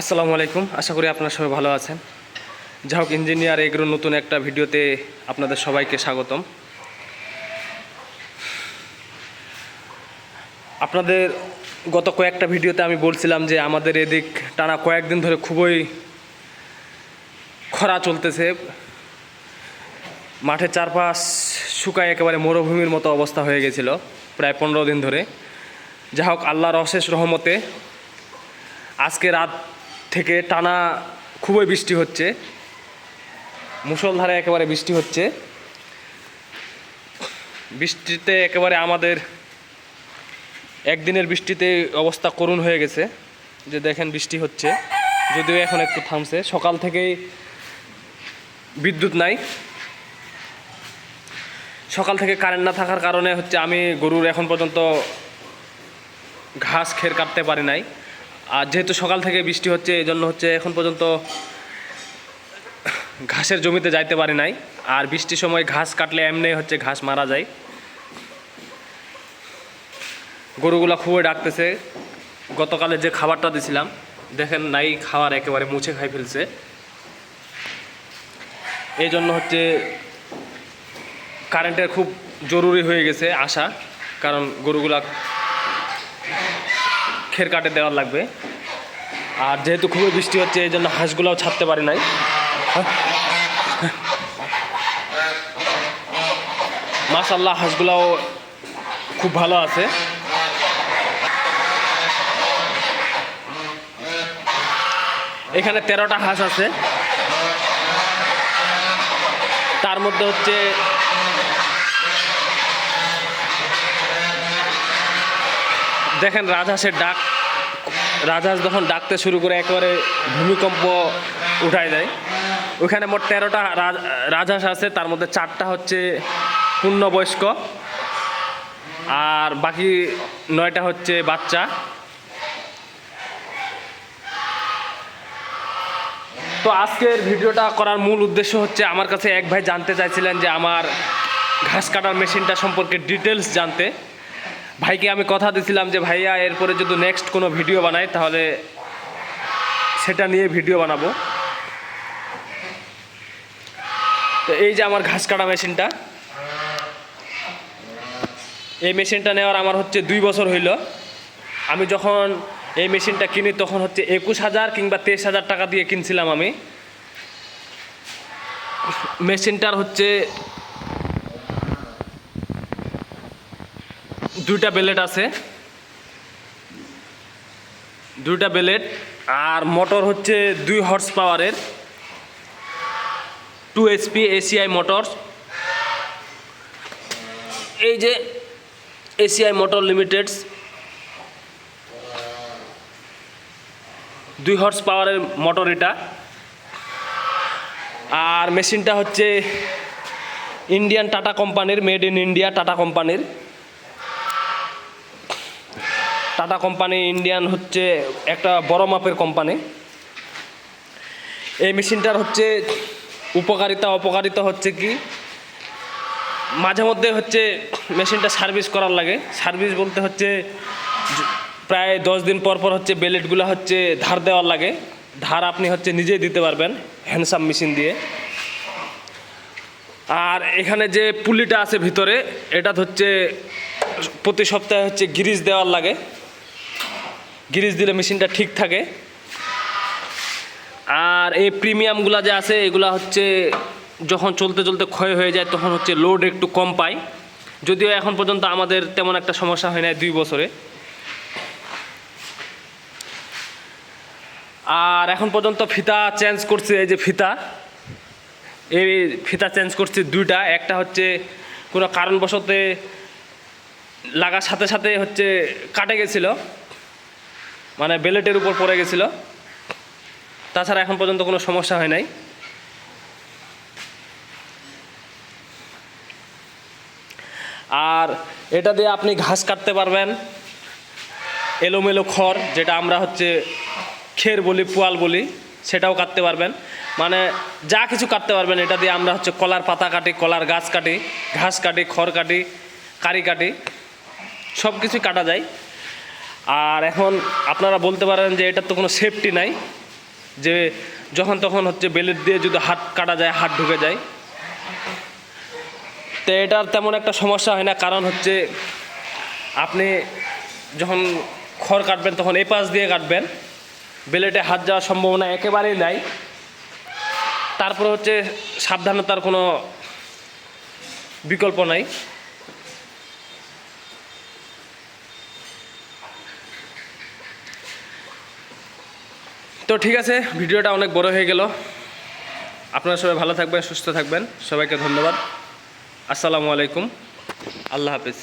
আসসালামু আলাইকুম। আশা করি আপনারা সবাই ভালো আছেন। যা হোক ইঞ্জিনিয়ার এগ্রো নতুন একটা ভিডিওতে আপনাদের সবাইকে স্বাগতম। আপনাদের গত কয়েকটা ভিডিওতে আমি বলছিলাম যে আমাদের এদিক টানা কয়েকদিন ধরে খুবই খরা চলতেছে। মাঠের চারপাশ শুকায় একেবারে মরুভূমির মতো অবস্থা হয়ে গেছিল প্রায় পনেরো দিন ধরে। যা হোক আল্লাহর অশেষ রহমতে আজকে রাত থেকে টানা খুবই বৃষ্টি হচ্ছে। মুষলধারে একেবারে বৃষ্টি হচ্ছে। বৃষ্টিতে একেবারে আমাদের একদিনের বৃষ্টিতে অবস্থা করুণ হয়ে গেছে। যে দেখেন বৃষ্টি হচ্ছে, যদিও এখন একটু থামছে। সকাল থেকেই বিদ্যুৎ নাই। সকাল থেকে কারেন্ট না থাকার কারণে হচ্ছে আমি গরুর এখন পর্যন্ত ঘাস খের কাটতে পারি নাই। আর যেহেতু সকাল থেকে বৃষ্টি হচ্ছে এই জন্য হচ্ছে এখন পর্যন্ত ঘাসের জমিতে যাইতে পারি নাই। আর বৃষ্টির সময় ঘাস কাটলে এমনি হচ্ছে ঘাস মারা যায়। গরুগুলা খুবই ডাকতেছে। গতকালে যে খাবারটা দিছিলাম, দেখেন নাই খাওয়ার একেবারে মুছে খাই ফেলছে। এই জন্য হচ্ছে কারেন্টের খুব জরুরি হয়ে গেছে আসা কারণ গরুগুলা খের কাটে দেওয়ার লাগবে। আর যেহেতু খুবই বৃষ্টি হচ্ছে, এই জন্য হাঁসগুলোও ছাড়তে পারি নাই। মাশাল্লাহ হাঁসগুলাও খুব ভালো আছে। এখানে তেরোটা হাঁস আছে। তার মধ্যে হচ্ছে দেখেন রাজহাঁসের ডাক। রাজহাঁস যখন ডাকতে শুরু করে একেবারে ভূমিকম্প উঠায় দেয়, ওখানে মোট তেরোটা রাজ- রাজহাঁস আছে, তার মধ্যে চারটা হচ্ছে পূর্ণবয়স্ক আর বাকি নয়টা হচ্ছে বাচ্চা। তো আজকের ভিডিওটা করার মূল উদ্দেশ্য হচ্ছে, আমার কাছে এক ভাই জানতে চাইছিলেন যে আমার ঘাস কাটার মেশিনটা সম্পর্কে ডিটেলস জানতে। ভাইকে আমি কথা দিছিলাম যে, ভাইয়া, এরপরে যদি নেক্সট কোনো ভিডিও বানাই, তাহলে সেটা নিয়ে ভিডিও বানাবো। তো এই যে আমার ঘাস কাটা মেশিনটা। এই মেশিনটা নেওয়ার আমার হচ্ছে দুই বছর হইল। আমি যখন এই মেশিনটা কিনি, তখন হচ্ছে একুশ হাজার কিংবা তেইশ হাজার টাকা দিয়ে কিনছিলাম আমি। মেশিনটার হচ্ছে দুইটা বেলেট আছে। দুইটা বেলেট, আর মোটর হচ্ছে দুই হর্স পাওয়ারের টু এইচপি এসিআই মোটর। এই যে এসিআই মোটর লিমিটেডস দুই হর্স পাওয়ারের মোটর এটা। আর মেশিনটা হচ্ছে ইন্ডিয়ান টাটা কোম্পানির মেড ইন ইন্ডিয়া টাটা কোম্পানির টাটা কোম্পানি, ইন্ডিয়ান হচ্ছে একটা বড় মাপের কোম্পানি। এই মেশিনটার হচ্ছে উপকারিতা, অপকারিতা হচ্ছে কি? মাঝে মধ্যে হচ্ছে মেশিনটা সার্ভিস করার লাগে। সার্ভিস বলতে হচ্ছে প্রায় দশ দিন পর পর হচ্ছে বেলেটগুলো হচ্ছে ধার দেওয়ার লাগে। ধার আপনি হচ্ছে নিজেই দিতে পারবেন, হ্যান্ডসাম মেশিন দিয়ে। আর এখানে যে পুলিটা আছে ভিতরে এটা হচ্ছে প্রতি সপ্তাহে হচ্ছে গিরিজ দেওয়ার লাগে। গিরিজ দিলে মেশিনটা ঠিক থাকে। আর এই প্রিমিয়ামগুলা যে আছে, এগুলা হচ্ছে যখন চলতে চলতে ক্ষয় হয়ে যায়, তখন হচ্ছে লোড একটু কম পায়। যদিও এখন পর্যন্ত আমাদের তেমন একটা সমস্যা হয় না দুই বছরে। আর এখন পর্যন্ত ফিতা চেঞ্জ করছে, এই যে ফিতা। এই ফিতা চেঞ্জ করছে দুইটা। একটা হচ্ছে কোনো কারণবশতে লাগার সাথে সাথে হচ্ছে কাটে গেছিল। মানে বেলেটের উপর পড়ে গেছিল। তাছাড়া এখন পর্যন্ত কোনো সমস্যা হয় নাই। আর এটা দিয়ে আপনি ঘাস কাটতে পারবেন। এলোমেলো খড়, যেটা আমরা হচ্ছে খের বলি, পোয়াল বলি, সেটাও কাটতে পারবেন। মানে যা কিছু কাটতে পারবেন, এটা দিয়ে আমরা হচ্ছে কলার পাতা কাটি, কলার গাছ কাটি, ঘাস কাটি, খড় কাটি, কারি কাটি সব কিছুই কাটা যায়। আর এখন আপনারা বলতে পারেন যে এটার তো কোনো সেফটি নাই, যে যখন তখন হচ্ছে বেলেট দিয়ে যদি হাত কাটা যায়, হাত ঢুকে যায়। তো এটার তেমন একটা সমস্যা হয় না, কারণ হচ্ছে আপনি যখন খড় কাটবেন তখন এই পাশ দিয়ে কাটবেন, বেলেটে হাত যাওয়ার সম্ভাবনা একেবারেই নাই। তারপর হচ্ছে সাবধানতার কোনো বিকল্প নাই। তো ঠিক আছে, ভিডিওটা অনেক বড় হয়ে গেল। আপনারা সবাই ভালো থাকবেন, সুস্থ থাকবেন। সবাইকে ধন্যবাদ। আসসালামু আলাইকুম। আল্লাহ হাফিজ।